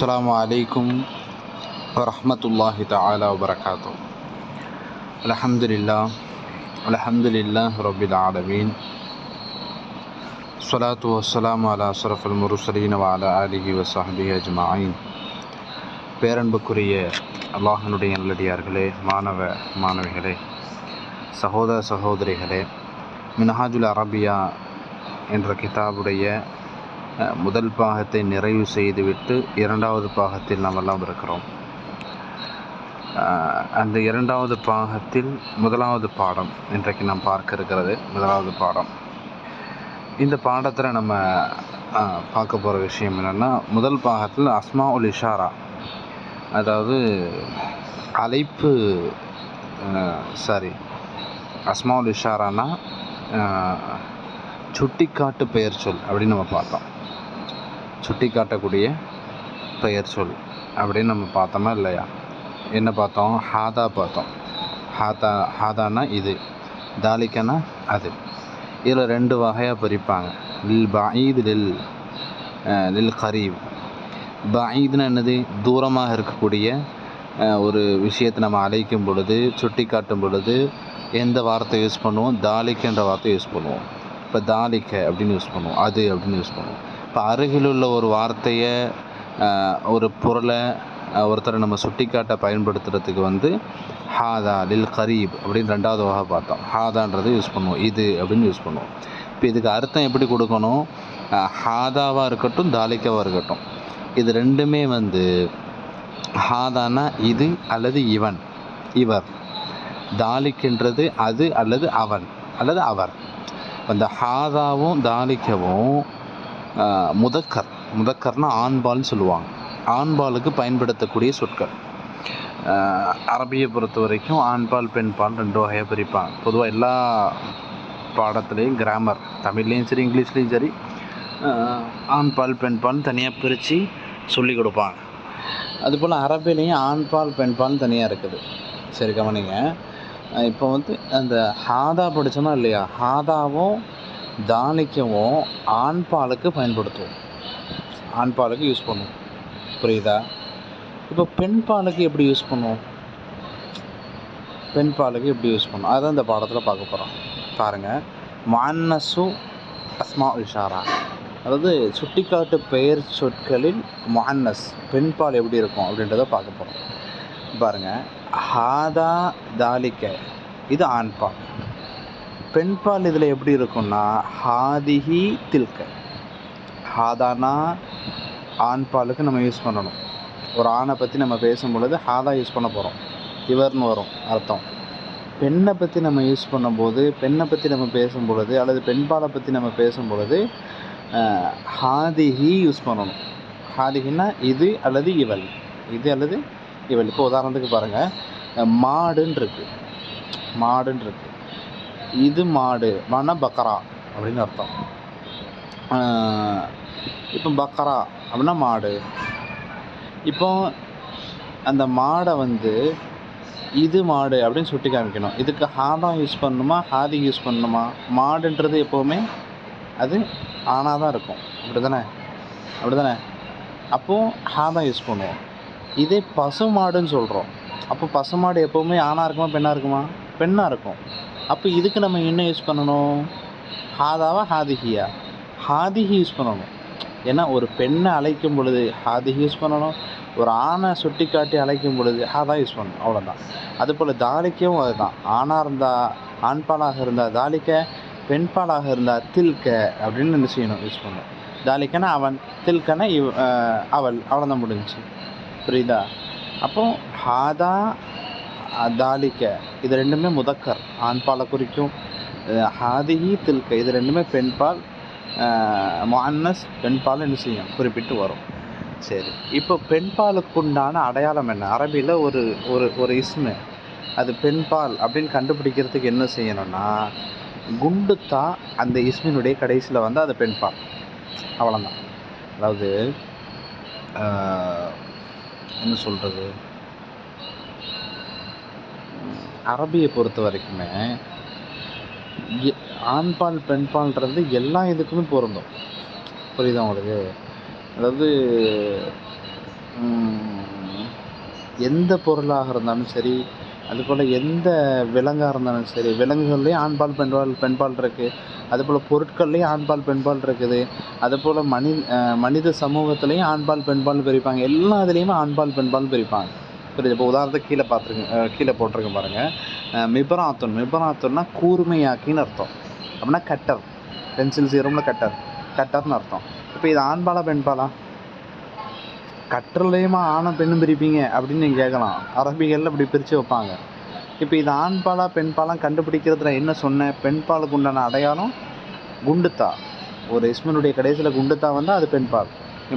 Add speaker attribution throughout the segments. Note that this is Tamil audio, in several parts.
Speaker 1: السلام عليكم ورحمة الله تعالى وبركاته الحمد لله الحمد لله رب العالمين الصلاة والسلام على أشرف المرسلين وعلى آله وصحبه أجمعين பேரன்புக்குரிய அல்லாஹனுடைய நல்லடியார்களே மாணவ மாணவிகளே சகோதர சகோதரிகளே மினஹாஜுல் அரபியா என்ற கிதாபுடைய அஹ், முதல் பாகத்தை நிறைவு செய்துவிட்டு இரண்டாவது பாகத்தில் நாமெல்லாம் இருக்கிறோம். அந்த இரண்டாவது பாகத்தில் முதலாவது பாடம் இன்றைக்கு நாம் பார்க்க இருக்கிறது முதலாவது பாடம். இந்த பாடத்தில் நம்ம பார்க்க போகிற விஷயம் என்னென்னா முதல் பாகத்தில் அஸ்மா உல் இஷாரா அதாவது அழைப்பு சாரி அஸ்மா உல் இஷாரானா சுட்டிக்காட்டு பெயர் சொல் அப்படின்னு நம்ம பார்த்தோம். சுட்டி காட்டக்கூடிய பெயர் சொல் அப்படின்னு நம்ம பார்த்தோமா இல்லையா? என்ன பார்த்தோம்? ஹாதா பார்த்தோம். ஹாதா ஹாதானா இது. தாலிக்கனா அது. இதில் ரெண்டு வகையாக பிரிப்பாங்க. லில் பஈத் லில் லில் கரீப். பஈத்னா என்னது? தூரமாக இருக்கக்கூடிய ஒரு விஷயத்தை நம்ம அழைக்கும் பொழுது சுட்டி காட்டும் பொழுது எந்த வார்த்தை யூஸ் பண்ணுவோம்? தாலிக்கன்ற வார்த்தை யூஸ் பண்ணுவோம். இப்போ தாலிக்க அப்படின்னு யூஸ் பண்ணுவோம். அது அப்படின்னு யூஸ் பண்ணுவோம். இப்போ அருகிலுள்ள ஒரு வார்த்தையை ஒரு பொருளை ஒருத்தரை நம்ம சுட்டிக்காட்ட பயன்படுத்துறதுக்கு வந்து ஹாதா லில் கரீப் அப்படின்னு ரெண்டாவது வகை பார்த்தோம். ஹாதான்றது யூஸ் பண்ணுவோம். இது அப்படின்னு யூஸ் பண்ணுவோம். இப்போ இதுக்கு அர்த்தம் எப்படி கொடுக்கணும்? ஹாதாவாக இருக்கட்டும் தாலிக்காவாக இருக்கட்டும். இது ரெண்டுமே வந்து ஹாதானா இது அல்லது இவன் இவர். தாலிக்கின்றது அது அல்லது அவன் அல்லது அவர். அந்த ஹாதாவும் தாலிக்கவும் முதக்கர் முதக்கர்னா ஆண்பால்னு சொல்லுவாங்க. ஆண்பாலுக்கு பயன்படுத்தக்கூடிய சொற்கள். அரபியை பொறுத்த வரைக்கும் ஆண்பால் பெண்பால் ரெண்டு வகையாக பிரிப்பாங்க. பொதுவாக எல்லா பாடத்துலேயும் கிராமர் தமிழ்லேயும் சரி இங்கிலீஷ்லேயும் சரி ஆண்பால் பெண்பால் தனியாக பிரித்து சொல்லி கொடுப்பாங்க. அதுபோல் அரபிலையும் ஆண்பால் பெண்பால் தனியாக இருக்குது. சரி கவனிங்க. இப்போ வந்து அந்த ஹாதா படித்தோம்னா இல்லையா? ஹாதாவும் தானிக்கவும் ஆண்பாலுக்கு பயன்படுத்துவோம். ஆண்பாலுக்கு யூஸ் பண்ணுவோம். புரியுதா? இப்போ பெண்பாலுக்கு எப்படி யூஸ் பண்ணுவோம்? பெண்பாலுக்கு எப்படி யூஸ் பண்ணுவோம்? அதுதான் இந்த பாடத்தில் பார்க்க போகிறோம் பாருங்கள் மன்னசு அஸ்மா இஷாரா. அதாவது சுட்டிக்காட்டு பெயர் சொற்களில் முஹன்னஸ் பெண்பால் எப்படி இருக்கும் அப்படின்றத பார்க்க போகிறோம் பாருங்கள் ஹாதா தாலிக்க. இது ஆண்பால் பெண்பால் இதில் எப்படி இருக்கும்னா ஹாதிஹி தில்க. ஹாதானா ஆண்பாலுக்கு நம்ம யூஸ் பண்ணணும். ஒரு ஆணை பற்றி நம்ம பேசும் பொழுது ஹாதா யூஸ் பண்ண போகிறோம் இவர்னு வரும் அர்த்தம். பெண்ணை பற்றி நம்ம யூஸ் பண்ணும்போது பெண்ணை பற்றி நம்ம பேசும் பொழுது அல்லது பெண்பாலை பற்றி நம்ம பேசும் பொழுது ஹாதிஹி யூஸ் பண்ணணும். ஹாதிஹின்னா இது அல்லது இவள். இது அல்லது இவள். இப்போ உதாரணத்துக்கு பாருங்கள் மாடுன்னு இருக்குது மாடுன்னு இருக்குது இது மாடு மானா பக்கரா அப்படின்னு அர்த்தம். இப்போ பக்கரா அப்படின்னா மாடு. இப்போ அந்த மாடை வந்து இது மாடு அப்படின்னு சுட்டி காமிக்கணும். இதுக்கு ஹாதா யூஸ் பண்ணணுமா ஹாதி யூஸ் பண்ணணுமா? மாடுன்றது எப்போவுமே அது ஆணாக தான் இருக்கும். அப்படி தானே அப்படி தானே அப்போது ஹாதா யூஸ் பண்ணுவோம். இதே பசு மாடுன்னு சொல்கிறோம் அப்போ பசு மாடு எப்போவுமே ஆணாக இருக்குமா பெண்ணாக இருக்குமா? பெண்ணாக இருக்கும். அப்போ இதுக்கு நம்ம என்ன யூஸ் பண்ணணும்? ஹாதாவா ஹாதிஹியா? ஹாதிஹி யூஸ் பண்ணணும். ஏன்னா ஒரு பெண்ணை அழைக்கும் பொழுது ஹாதிஹி யூஸ் பண்ணணும். ஒரு ஆணை சுட்டி காட்டி அழைக்கும் பொழுது ஹாதா யூஸ் பண்ணணும். அவ்வளோதான் அதுபோல் தாலிக்கவும் அதுதான். ஆணாக இருந்தால் ஆண்பாலாக இருந்தால் தாலிக்க பெண்பாலாக இருந்தால் தில்க அப்படின்னு என்ன செய்யணும்? யூஸ் பண்ணணும். தாலிக்கனா அவன் தில்கனா இவ் அவள். அவ்வளோதான் முடிஞ்சு புரியுதா? அப்போ ஹாதா தாலிக்க இது ரெண்டுமே முதக்கர். ஆண்பாலை குறிக்கும். ஹாதிஹி தில்க. இது ரெண்டுமே பெண்பால் மான்னஸ் பெண்பால் என்ன செய்யும். குறிப்பிட்டு வரும். சரி. இப்போ பெண்பாலுக்குண்டான அடையாளம் என்ன? அரபியில் ஒரு ஒரு ஒரு இஸ்மு. அது பெண்பால் அப்படின்னு கண்டுபிடிக்கிறதுக்கு என்ன செய்யணும்னா குண்டுத்தா அந்த இஸ்மினுடைய கடைசியில் வந்து அது பெண்பால் அவ்வளோதான் அதாவது என்ன சொல்கிறது அரபியை பொறுத்த வரைக்குமே எ- ஆண்பால் பெண்பால்ன்றது எல்லா இதுக்குமே பொருந்தும். புரியுதா உங்களுக்கு? அதாவது எந்த பொருளாக இருந்தாலும் சரி அதுபோல் எந்த விலங்காக இருந்தாலும் சரி விலங்குகள்லேயும் ஆண்பால் பெண்பால் பெண்பால் இருக்குது அதுபோல் பொருட்கள்லேயும் ஆண்பால் பெண்பால் இருக்குது. அதுபோல் மனி மனித சமூகத்துலேயும் ஆண்பால் பெண்பால் பிரிப்பாங்க. எல்லா இதுலேயுமே ஆண்பால் பெண்பால் பிரிப்பாங்க. புரியுது. இப்போ உதாரணத்துக்கு கீழே பார்த்துருங்க கீழே போட்டிருக்கேன் பாருங்கள் மிபராத்துன் மிபராத்துன்னா கூர்மையாக்கின்னு அர்த்தம். அப்படின்னா கட்டர். பென்சில் சீரமில் கட்டர். கட்டர்னு அர்த்தம். இப்போ இது ஆண்பாலா பெண்பாலா? கற்றலையுமா ஆணும் பெண்ணும் பிரிப்பீங்க? அப்படின்னு நீங்கள் கேட்கலாம். அரபிகளில் இப்படி பிரித்து வைப்பாங்க. இப்போ இது ஆண்பாலா பெண்பாலாம் கண்டுபிடிக்கிறதுல என்ன சொன்னேன்? பெண்பாலுக்கு உண்டான அடையாளம் குண்டுத்தா. ஒரு இஸ்மனுடைய கடைசியில் குண்டுத்தா வந்தால் அது பெண்பால். நீ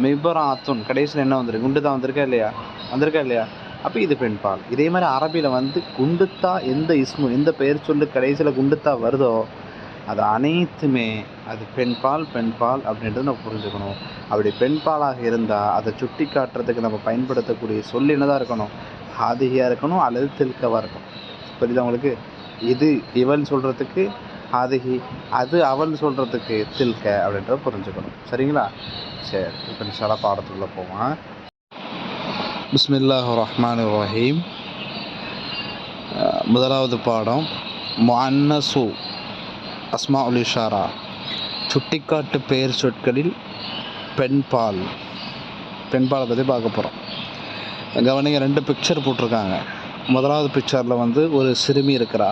Speaker 1: மிபரா அத்துன் கடைசியில் என்ன வந்திருக்கு? குண்டுத்தா வந்திருக்கா இல்லையா? வந்திருக்கா இல்லையா? அப்போ இது பெண்பால் இதே மாதிரி அரபியில் வந்து குண்டுத்தா எந்த இஸ்மு எந்த பெயர் சொல்லு கடைசியில் குண்டுத்தா வருதோ அது அனைத்துமே அது பெண்பால் பெண்பால் அப்படின்றத நம்ம புரிஞ்சுக்கணும். அப்படி பெண்பாலாக இருந்தால் அதை சுட்டி காட்டுறதுக்கு நம்ம பயன்படுத்தக்கூடிய சொல் என்னதான் இருக்கணும்? ஹாதிகியாக இருக்கணும் அல்லது தில்கவாக இருக்கணும். புரியுதா உங்களுக்கு? இது இவன் சொல்கிறதுக்கு ஹாதிகி அது அவள் சொல்கிறதுக்கு தில்க அப்படின்றத புரிஞ்சுக்கணும். சரிங்களா? சரி இப்போ நிஷாலா பாடத்துக்குள்ளே போவான் பிஸ்மில்லாஹ் ரஹ்மான் ரஹீம். முதலாவது பாடம் முஅன்னசு அஸ்மா உல் இஷாரா. சுட்டிக்காட்டு பெயர் சொற்களில் பெண்பால். பெண்பாலை பற்றி பார்க்க போகிறோம் கவனிங்க ரெண்டு பிக்சர் போட்டிருக்காங்க. முதலாவது பிக்சரில் வந்து ஒரு சிறுமி இருக்கிறா.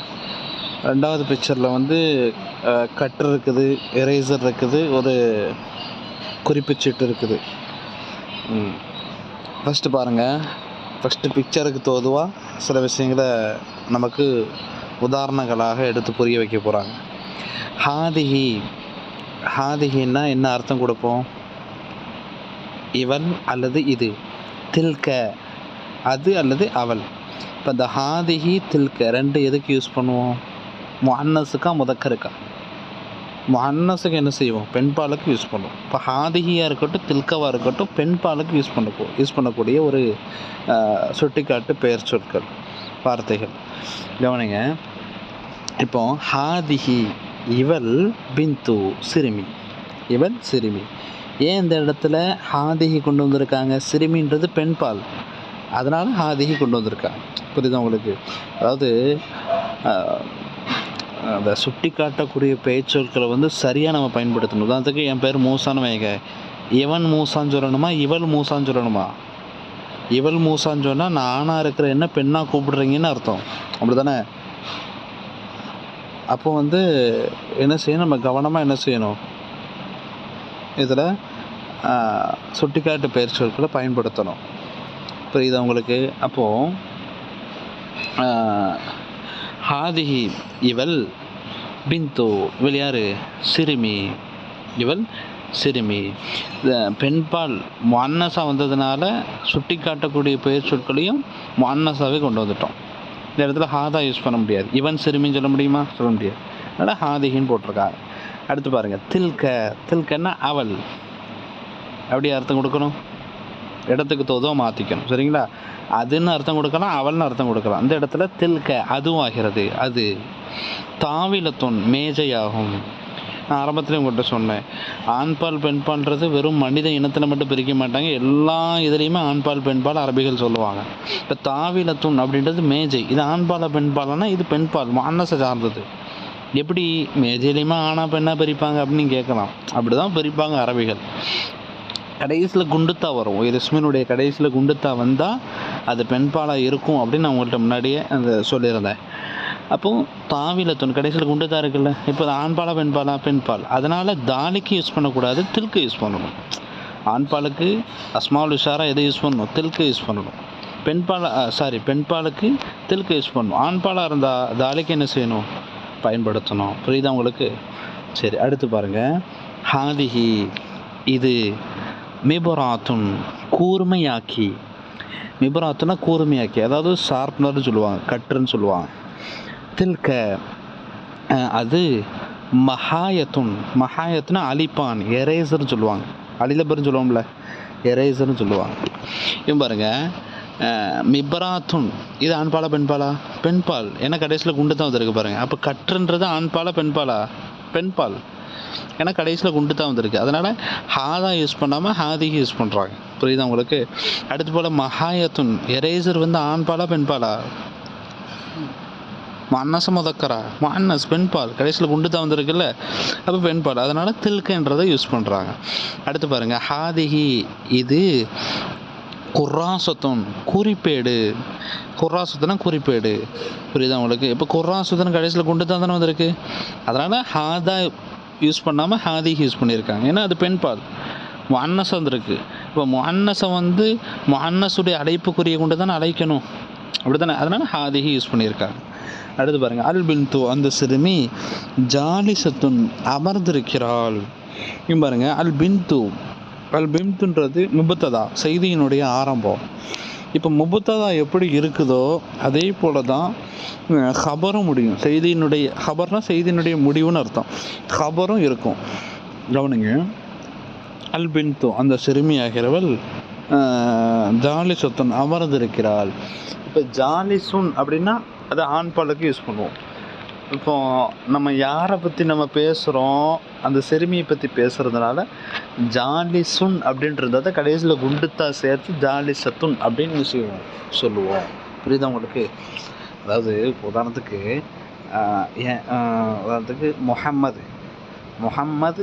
Speaker 1: ரெண்டாவது பிக்சரில் வந்து கட்டு இருக்குது எரேசர் இருக்குது ஒரு குறிப்புச்சீட்டு இருக்குது. ஃபஸ்ட்டு பாருங்கள் ஃபஸ்ட்டு பிக்சருக்கு தோதுவாக சில விஷயங்களை நமக்கு உதாரணங்களாக எடுத்து புரிய வைக்க போகிறாங்க ஹாதிஹி ஹாதிஹின்னா என்ன அர்த்தம் கொடுப்போம்? இவன் அல்லது இது தில்க அது அல்லது அவள். இப்போ இந்த ஹாதிஹி தில்க ரெண்டு எதுக்கு யூஸ் பண்ணுவோம்? முஹன்னஸுக்கா முதக்கருக்கா? முஹன்னஸுக்கு என்ன செய்வோம்? பெண்பாலுக்கு யூஸ் பண்ணுவோம். இப்போ ஹாதிகியாக இருக்கட்டும் தில்கவாக இருக்கட்டும் பெண்பாலுக்கு யூஸ் பண்ண யூஸ் பண்ணக்கூடிய ஒரு சுட்டிக்காட்டு பெயர் சொற்கள் வார்த்தைகள். கவனிங்க. இப்போ ஹாதிஹி இவள் பிந்து சிறுமி. இவள் சிறுமி. ஏன் இந்த இடத்துல ஹாதிகி கொண்டு வந்திருக்காங்க? சிறுமின்றது பெண்பால் அதனால் ஹாதிகி கொண்டு வந்திருக்காங்க புரியுதா உங்களுக்கு? அதாவது அதை அந்த சுட்டி காட்டக்கூடிய பேச்சொற்களை வந்து சரியாக நம்ம பயன்படுத்தணும். உதாரணத்துக்கு என் பேர் மூசான்னு வைங்க. இவன் மூசான்னு சொல்லணுமா? இவள் மூசான்னு சொல்லணுமா? இவள் மூசான்னு சொன்னால் நானாக இருக்கிற என்ன பெண்ணாக கூப்பிடுறீங்கன்னு அர்த்தம். அப்படி தானே அப்போ வந்து என்ன செய்யணும்? நம்ம கவனமாக என்ன செய்யணும்? இதில் சுட்டிக்காட்டு பெயர் சொற்களை பயன்படுத்தணும். புரியுது உங்களுக்கு? அப்போது ஹாதிஹி இவள் பிந்து இவள் யார்? சிறுமி. இவள் சிறுமி. இந்த பெண்பால் முன்னசா வந்ததுனால சுட்டி காட்டக்கூடிய பெயர் சொற்களையும் முன்னசாவே கொண்டு வந்துட்டோம். இந்த இடத்துல ஹாதா யூஸ் பண்ண முடியாது. இவன் சிறுமின்னு சொல்ல முடியுமா? சொல்ல முடியாது. அதனால் ஹாதிகின்னு போட்டிருக்காங்க. அடுத்து பாருங்கள் தில்க. தில்கன்னா அவள். அப்படி அர்த்தம் கொடுக்கணும். இடத்துக்கு தோதோ மாற்றிக்கணும் சரிங்களா? அதுன்னு அர்த்தம் கொடுக்கலாம் அவள்னு அர்த்தம் கொடுக்கலாம். அந்த இடத்துல தில்க அதுவும் ஆகிறது அது தாவிலத்தொன் மேஜையாகும். நான் ஆரம்பத்துலேயும் உங்கள்கிட்ட சொன்னேன். ஆண்பால் பெண்பால்ன்றது வெறும் மனித இனத்தில் மட்டும் பிரிக்க மாட்டாங்க. எல்லா இதுலேயுமே ஆண்பால் பெண்பால் அரபிகள் சொல்லுவாங்க. இப்போ தாவிலத்துண் அப்படின்றது மேஜை. இது ஆண்பால பெண்பாலனா இது பெண்பால் மானச சார்ந்தது. எப்படி மேஜையிலையுமே ஆனா பெண்ணாக பிரிப்பாங்க அப்படின்னு கேட்கலாம். அப்படி தான் பிரிப்பாங்க அரபிகள். கடைசியில் குண்டுத்தா வரும். ஒரு கடைசியில் குண்டுத்தா வந்தால் அது பெண்பாலாக இருக்கும் அப்படின்னு நான் உங்கள்கிட்ட முன்னாடியே அந்த சொல்லியிருந்தேன். அப்போது தாவிலத்துன் கடைசியில் குண்டுத்தா இருக்குல்ல? இப்போ ஆண்பாலா பெண்பாலா? பெண்பால். அதனால் தாலிக்கு யூஸ் பண்ணக்கூடாது தில்க்கு யூஸ் பண்ணணும். ஆண்பாலுக்கு அஸ்மால் உஷாராக எதை யூஸ் பண்ணணும்? தில்க்கு யூஸ் பண்ணணும். பெண்பால சாரி பெண்பாலுக்கு தில்க்கு யூஸ் பண்ணணும். ஆண்பாலாக இருந்தால் தாலிக்கு என்ன செய்யணும்? பயன்படுத்தணும். புரியுதா உங்களுக்கு? சரி அடுத்து பாருங்கள் ஹாதிஹி இது மிபராத்துன் கூர்மையாக்கி. மிபராத்துனா கூர்மையாக்கி. அதாவது ஷார்ப்னர்னு சொல்லுவாங்க கட்டுன்னு சொல்லுவாங்க. தில்க அது மஹாயத்துன் மஹாயத்துனா அலிப்பான் எரேசர்னு சொல்லுவாங்க. அலிலபர்னு சொல்லுவோம்ல எரேசர்னு சொல்லுவாங்க. இவன் பாருங்க மிபராத்துன் இது ஆண்பாலா பெண்பாலா? பெண்பால். ஏன்னா கடைசியில் குண்டு தான் வந்திருக்கு பாருங்க. அப்போ கற்றுன்றது ஆண்பாலா பெண்பாலா? பெண்பால். ஏன்னா கடைசியில் குண்டு தான் வந்திருக்கு. அதனால் ஹாதா யூஸ் பண்ணாமல் ஹாதிக்கு யூஸ் பண்ணுறாங்க புரியுதா உங்களுக்கு? அடுத்து போல் மகாயத்துன் எரேசர் வந்து ஆண்பாலா பெண்பாலா? மன்னச முதக்கரா? மன்னஸ் பெண்பால். கடைசியில் குண்டு தான் வந்திருக்குல்ல? அப்போ பெண்பால். அதனால் தில்கன்றதை யூஸ் பண்ணுறாங்க அடுத்து பாருங்கள் ஹாதிகி இது குர்ராசத்தன் குறிப்பேடு. குர்ராசத்தனா குறிப்பேடு. புரியுதா உங்களுக்கு? இப்போ குர்ராசத்தன் கடைசியில் குண்டு தான் தானே வந்திருக்கு. அதனால் ஹாதா யூஸ் பண்ணாமல் ஹாதி யூஸ் பண்ணியிருக்காங்க. ஏன்னா அது பெண்பால் முன்னசம் வந்திருக்கு. இப்போ முன்னசம் வந்து முன்னசுடைய அழைப்புக்குரிய கொண்டு தான் அழைக்கணும். அப்படி தானே அதனால் ஹாதிஹி யூஸ் பண்ணியிருக்காங்க. அடுத்து பாருங்கள் அல் பின் தூ அந்த சிறுமி ஜாலிசத்துன் அமர்ந்திருக்கிறாள். இங்கே பாருங்கள் அல் பின் தூ அல் பின்துன்றது முபத்ததா செய்தியினுடைய ஆரம்பம். இப்போ முபத்ததா எப்படி இருக்குதோ அதே போல தான் ஹபரும் முடியும். செய்தியினுடைய ஹபர்னால் செய்தியினுடைய முடிவுன்னு அர்த்தம். ஹபரும் இருக்கும். கவனிங்க. அல் பின்து அந்த சிறுமியாகிறவள் ஜாலிசத்துன் அமர்ந்திருக்கிறாள். இப்போ ஜாலிசுன் அப்படின்னா அதை ஆண் பாலுக்கு யூஸ் பண்ணுவோம். இப்போ நம்ம யாரை பற்றி நம்ம பேசுகிறோம் அந்த சிறுமியை பற்றி பேசுகிறதுனால ஜாலி சுன் அப்படின்றத கடைசியில் குண்டுத்தா சேர்த்து ஜாலி சத்துன் அப்படின்னு செய்வோம் சொல்லுவோம். புரியுதா உங்களுக்கு? அதாவது உதாரணத்துக்கு ஏன், உதாரணத்துக்கு முஹம்மது முஹம்மது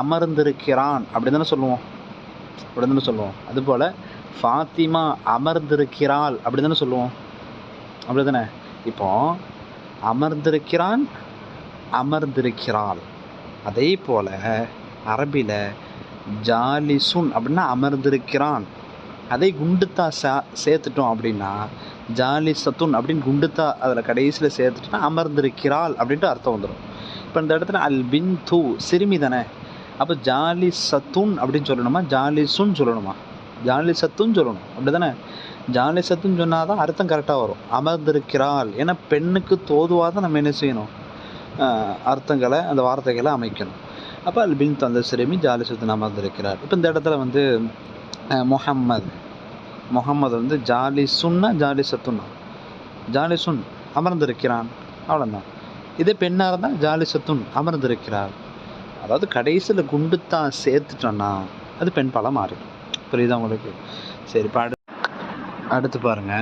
Speaker 1: அமர்ந்திருக்கிறான் அப்படி தானே சொல்லுவோம். அப்படி தானே சொல்லுவோம். அதுபோல் ஃபாத்திமா அமர்ந்திருக்கிறாள் அப்படி தானே சொல்லுவோம். அப்படி தானே இப்போ அமர்ந்திருக்கிறான் அமர்ந்திருக்கிறாள். அதே போல் அரபியில் ஜாலிசுன் அப்படின்னா அமர்ந்திருக்கிறான். அதை குண்டுத்தா சா சேர்த்துட்டோம் அப்படின்னா ஜாலி சத்துன் அப்படின்னு குண்டுத்தா அதில் கடைசியில் சேர்த்துட்டோம்னா அமர்ந்திருக்கிறாள் அப்படின்ட்டு அர்த்தம் வந்துடும் இப்போ இந்த இடத்துல அல் பின் தூ சிறுமி தானே? அப்போ ஜாலி சத்துன் அப்படின்னு சொல்லணுமா? ஜாலிசுன்னு சொல்லணுமா? ஜாலி சத்துன்னு சொல்லணும். அப்படி தானே ஜாலி சத்துன்னு சொன்னால் தான் அர்த்தம் கரெக்டாக வரும். அமர்ந்திருக்கிறாள் ஏன்னா பெண்ணுக்கு தோதுவாக நம்ம என்ன செய்யணும்? அர்த்தங்களை அந்த வார்த்தைகளை அமைக்கணும். அப்போ அல்பின் தந்த சிறுமி ஜாலிசத்தின் அமர்ந்திருக்கிறார். இப்போ இந்த இடத்துல வந்து முஹம்மது. முகம்மது வந்து ஜாலி சுன்னா ஜாலி சத்துன்னா ஜாலி சுன் அமர்ந்திருக்கிறான். அவ்வளோதான் இதே பெண்ணாக இருந்தால் ஜாலி சத்துன் அமர்ந்திருக்கிறார் அதாவது கடைசியில் குண்டுத்தான் சேர்த்துட்டோன்னா அது பெண் பலம் மாறிடும். புரியுதா உங்களுக்கு? சரி பாடு அடுத்து பாருங்க.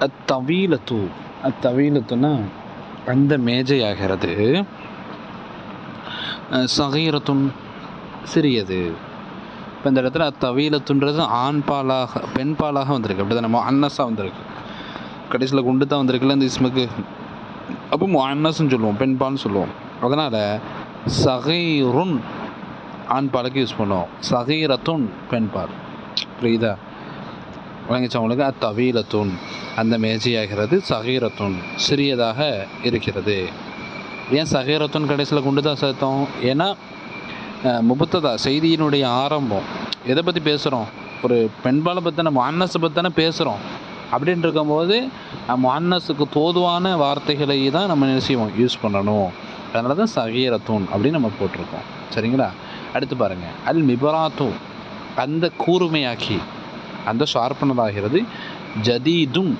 Speaker 1: அத்தவீலத்து. அத்தவீலத்துன்னா அந்த மேஜையாகிறது. சகீரத்துன் சிறியது. இப்போ இந்த இடத்துல அத்தவீலத்துன்றது ஆண் பாலாக பெண் பாலாக வந்திருக்கு. அப்படி தானே அன்னஸாக வந்திருக்கு. கடைசியில் குண்டு தான் வந்திருக்குல்ல இந்த இஸ்முக்கு? அப்போ அன்னஸ்ன்னு சொல்லுவோம் பெண் பால்னு சொல்லுவோம். அதனால் சகீருன் ஆண் பாலுக்கு யூஸ் பண்ணுவோம். சகீரத்துன் பெண் பால். புரியுதா? வழங்கிச்சவங்களுக்கு அத்தவீலத்துன் அந்த மேஜையாகிறது சகீரத்துன் சிறியதாக இருக்கிறது. ஏன் சகீரத்துன் கடைசியில் கொண்டு தான் சேர்த்தோம் ஏன்னா முபத்ததா செய்தியினுடைய ஆரம்பம். எதை பற்றி பேசுகிறோம் ஒரு பெண்பாலை பற்றின மான்னஸை பற்றின பேசுகிறோம் அப்படின்னு இருக்கும்போது மான்னஸுக்கு தோதுவான வார்த்தைகளை தான் நம்ம என்ன செய்வோம்? யூஸ் பண்ணணும். அதனால தான் சகீரத்தூன் அப்படின்னு நம்ம போட்டிருக்கோம். சரிங்களா? அடுத்து பாருங்கள் அல் மிபராத்து அந்த கூர்மையாக்கி. அந்த ஷார்ப்பனதாகிறது. ஜதீதுன்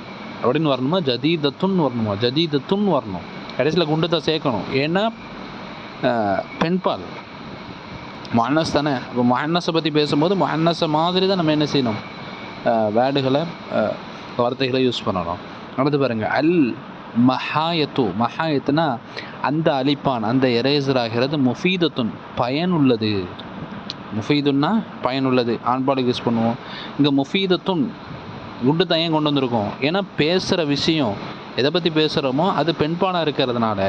Speaker 1: அப்படின்னு வரணுமா? ஜதீதத்துன் வரணுமா? ஜதீதத்துன்னு வரணும். கடைசியில் குண்டுத்தை சேர்க்கணும். ஏன்னா பெண்பால். மன்னஸ் தானே? இப்போ மன்னஸை பற்றி பேசும்போது மன்னஸை மாதிரி தான் நம்ம என்ன செய்யணும்? வேர்டுகளை வார்த்தைகளை யூஸ் பண்ணணும். அடுத்து பாருங்கள் அல் மஹாயத்து. மஹாயத்துனா அந்த அழிப்பான் அந்த எரேசர் ஆகிறது முஃபீதத்துன் பயனுள்ளது. முஃபீதுன்னா பயனுள்ளது. ஆண்பாடுக்கு யூஸ் பண்ணுவோம். இங்கே முஃபீதத்துன் குண்டு தான் ஏன் கொண்டு வந்திருக்கோம். ஏன்னா பேசுகிற விஷயம் எதை பற்றி பேசுகிறோமோ அது பெண்பாலாக இருக்கிறதுனால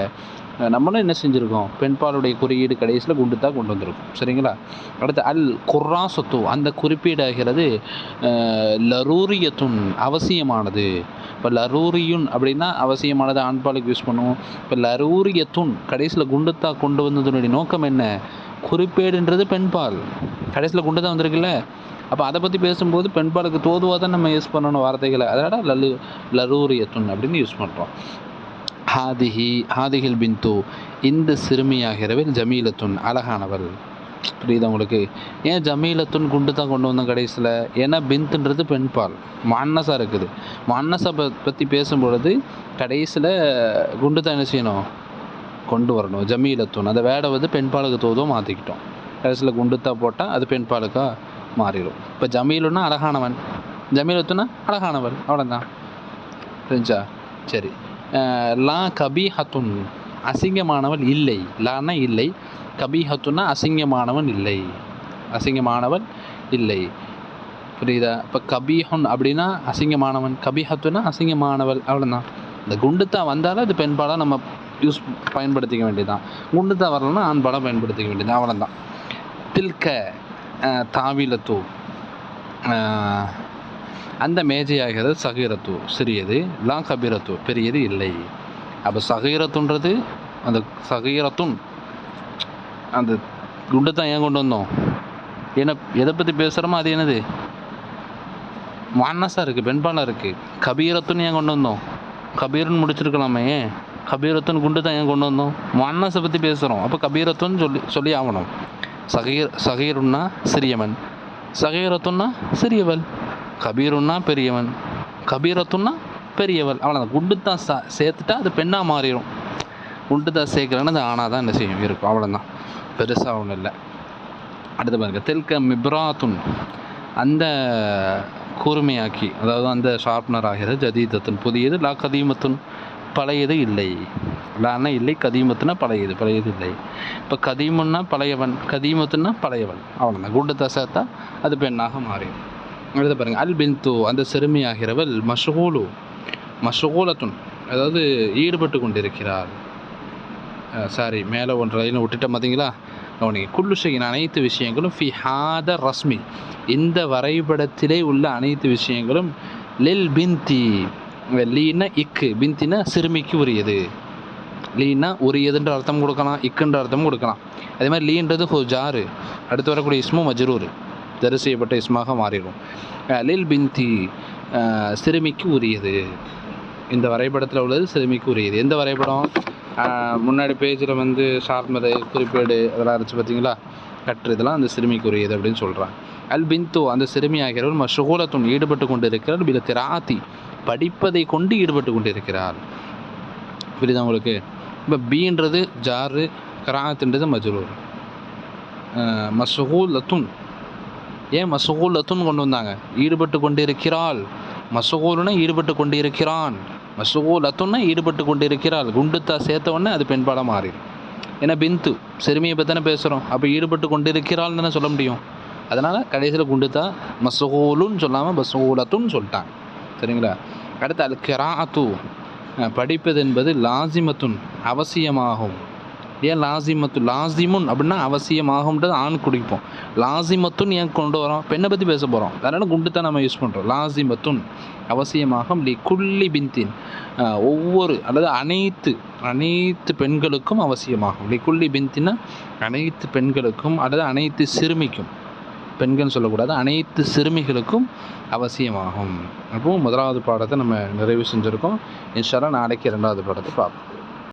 Speaker 1: நம்மளும் என்ன செஞ்சுருக்கோம்? பெண்பாலுடைய குறியீடு கடைசியில் குண்டு தான் கொண்டு வந்திருக்கோம். சரிங்களா? அடுத்து அல் குர்ரா சொத்து அந்த குறிப்பீடாகிறது லரூரியத்துன் அவசியமானது. இப்போ லரூரியுன் அப்படின்னா அவசியமானது ஆண்பாலுக்கு யூஸ் பண்ணுவோம். இப்போ லரூரியத்துன் கடைசியில் குண்டுத்தா கொண்டு வந்ததுனுடைய நோக்கம் என்ன? குறிப்பேடுன்றது பெண்பால். கடைசியில் குண்டு தான் வந்திருக்குல்ல? அப்போ அதை பற்றி பேசும்போது பெண்பாலுக்கு தோதுவாக தான் நம்ம யூஸ் பண்ணணும் வார்த்தைகளை. அதனால் லலு லரூரியத்துன் அப்படின்னு யூஸ் பண்ணுறோம் ஹாதிஹி ஹாதிகில் பிந்து இந்த சிறுமியாகிறவள் ஜமீலத்துன் அழகானவள். புரியுதா உங்களுக்கு? ஏன் ஜமீலத்துன் குண்டு தான் கொண்டு வந்தோம் கடைசியில்? ஏன்னா பிந்துன்றது பெண்பால். மன்னஸாக இருக்குது. மன்னஸை பற்றி பேசும்பொழுது கடைசியில் குண்டு தான் என்ன செய்யணும்? கொண்டு வரணும். ஜமீலத்துன் அந்த வேடை வந்து பெண்பாலுக்கு தோதும் மாற்றிக்கிட்டோம் கடைசியில் குண்டுத்தா போட்டால் அது பெண்பாலுக்கா மாறிடும் இப்போ ஜமீலுன்னா அழகானவன். ஜமீலத்துனா அழகானவள். அவ்வளோதான் புரிஞ்சா? சரி. லா லா கபீஹத்துன். அசிங்கமானவள் இல்லை. லான்னா இல்லை. கபீஹத்துன்னா அசிங்கமானவன் இல்லை. அசிங்கமானவன் இல்லை. புரியுதா? இப்போ கபீஹுன் அப்படின்னா அசிங்கமானவன். கபீஹத்துனா அசிங்கமானவள். அவ்வளோதான் இந்த குண்டுத்தான் வந்தாலும் அது பெண்பாலாக நம்ம யூஸ் பயன்படுத்திக்க வேண்டியதுதான். குண்டு வரலன்னா ஆண்பாலாக பயன்படுத்திக்க வேண்டியது அவ்வளோதான் தில்க தாவிலத்தூ தாவிலத்து அந்த மேஜையாகிறது சகீரத்து சிறியது. லா கபீரத்து பெரியது இல்லை. அப்போ சகீரத்துன்றது அந்த சகீரத்துன் அந்த குண்டு தான் ஏன் கொண்டு வந்தோம்? என்ன எதை பற்றி பேசுகிறோமோ அது என்னது? மானஸாக இருக்குது பெண்பாலாக இருக்குது கபீரத்துன்னு ஏன் கொண்டு வந்தோம்? கபீரன் முடிச்சிருக்கலாமே. ஏன் கபீரத்துன்னு குண்டு தான் ஏன் கொண்டு வந்தோம்? மன்னஸை பற்றி பேசுகிறோம் அப்போ கபீரத்துன்னு சொல்லி சொல்லி ஆகணும் சகீர் சகீருன்னா சிறியவன். சகீரத்துன்னா சிறியவள். கபீருன்னா பெரியவன். கபீரத்துன்னா பெரியவள். அவ்வளோதான் குண்டு தான் சா சேர்த்துட்டா அது பெண்ணாக மாறிடும் குண்டு தான் சேர்க்கலன்னா அது ஆணாக தான் என்ன செய்யும்? இருக்கும். அவ்வளோதான் பெருசாக ஒன்றும் இல்லை. அடுத்து பாருங்க. தெல்க மிப்ராத்துன். அந்த கூர்மையாக்கி அதாவது அந்த ஷார்ப்னர் ஆகிறது ஜதீதத்துன் புதியது லா கதீமத்துன். பழையது இல்லை. லான இல்லை கதீமத்துனா பழையது பழையது இல்லை. இப்போ கதீமுன்னா பழையவன் கதீமத்துன்னா பழையவன். அவ்வளோதான் குண்டத்தை தசத்தா அது பெண்ணாக மாறிடும் அடுத்து பாருங்கள் அல் பின்து அந்த சிறுமியாகிறவள் மஷகூலு மஷகூலத்துன் அதாவது ஈடுபட்டு கொண்டிருக்கிறார் சாரி மேலே ஒன்று லைனை விட்டுட்டேன் பார்த்தீங்களா கவனிங்க. குள்ளு ஷையின் அனைத்து விஷயங்களும் ஃபி ஹாத ரஸ்மி. இந்த வரைபடத்திலே உள்ள அனைத்து விஷயங்களும் லில் பின்தி. லீனா இக்கு பிந்தினா சிறுமிக்கு உரியது. லீனா உரியதுன்ற அர்த்தம் கொடுக்கலாம் இக்குன்ற அர்த்தம் கொடுக்கலாம். அதே மாதிரி லீன்றது ஜாரு அடுத்து வரக்கூடிய இஸ்மு மஜ்ரூர். தரு செய்யப்பட்ட இஸ்மாக மாறிடும். லீல் லில் பிந்தி சிறுமிக்கு உரியது. இந்த வரைபடத்தில் உள்ளது சிறுமிக்கு உரியது. எந்த வரைபடம்? முன்னாடி பேஜில் வந்து ஷார்மரு குறிப்பேடு அதெல்லாம் இருந்துச்சு பார்த்தீங்களா கற்று இதெல்லாம் அந்த சிறுமிக்கு உரியது அப்படின்னு சொல்கிறான் அல் பிந்து அந்த சிறுமி ஆகிறவள் மஷகூலத்துன் ஈடுபட்டு கொண்டு இருக்கிறார் பில திராத்தி படிப்பதை கொண்டு ஈடுபட்டு கொண்டிருக்கிறார். புரியுதா உங்களுக்கு? இப்போ பீன்றது ஜாரு கராத்துன்றது மஜ்ரூர். மசகூலத்துன் ஏன் மசகூலத்துன் கொண்டு வந்தாங்க? ஈடுபட்டு கொண்டு இருக்கிறாள் ஈடுபட்டு கொண்டு இருக்கிறான் மசகூலத்துன்னா ஈடுபட்டு கொண்டு இருக்கிறாள் குண்டுத்தா சேர்த்த உடனே அது பெண்பாடாக மாறிடும் ஏன்னா பிந்து. சிறுமியை பற்றி தானே பேசுகிறோம் அப்போ ஈடுபட்டு கொண்டு தானே சொல்ல முடியும். அதனால் கடைசியில் குண்டுத்தா மசகூலுன்னு சொல்லாமல் மசகூலத்துன்னு சொல்லிட்டாங்க. சரிங்களா? அடுத்து அல் கிராத்து படிப்பது என்பது லாசிமத்துன் அவசியமாகும். ஏன் லாசிமத்து? லாசிமுன் அப்படின்னா அவசியமாகும்ன்றது ஆண் குடிப்போம். லாசிமத்துன் ஏன் கொண்டு வரோம்? பெண்ணை பற்றி பேச போகிறோம் அதனால் குண்டு தான் நம்ம யூஸ் பண்ணுறோம் லாசிமத்துன் அவசியமாகும். லி குள்ளி பிந்தின். ஒவ்வொரு அல்லது அனைத்து அனைத்து பெண்களுக்கும் அவசியமாகும். லி குள்ளி பிந்தின்னா அனைத்து பெண்களுக்கும் அல்லது அனைத்து சிறுமிக்கும். பெண்கள் சொல்லக்கூடாது அனைத்து சிறுமிகளுக்கும் அவசியமாகும். அப்போது முதலாவது பாடத்தை நம்ம நிறைவு செஞ்சுருக்கோம். இன்ஷால்லா நாளைக்கு ரெண்டாவது பாடத்தை பார்ப்போம்.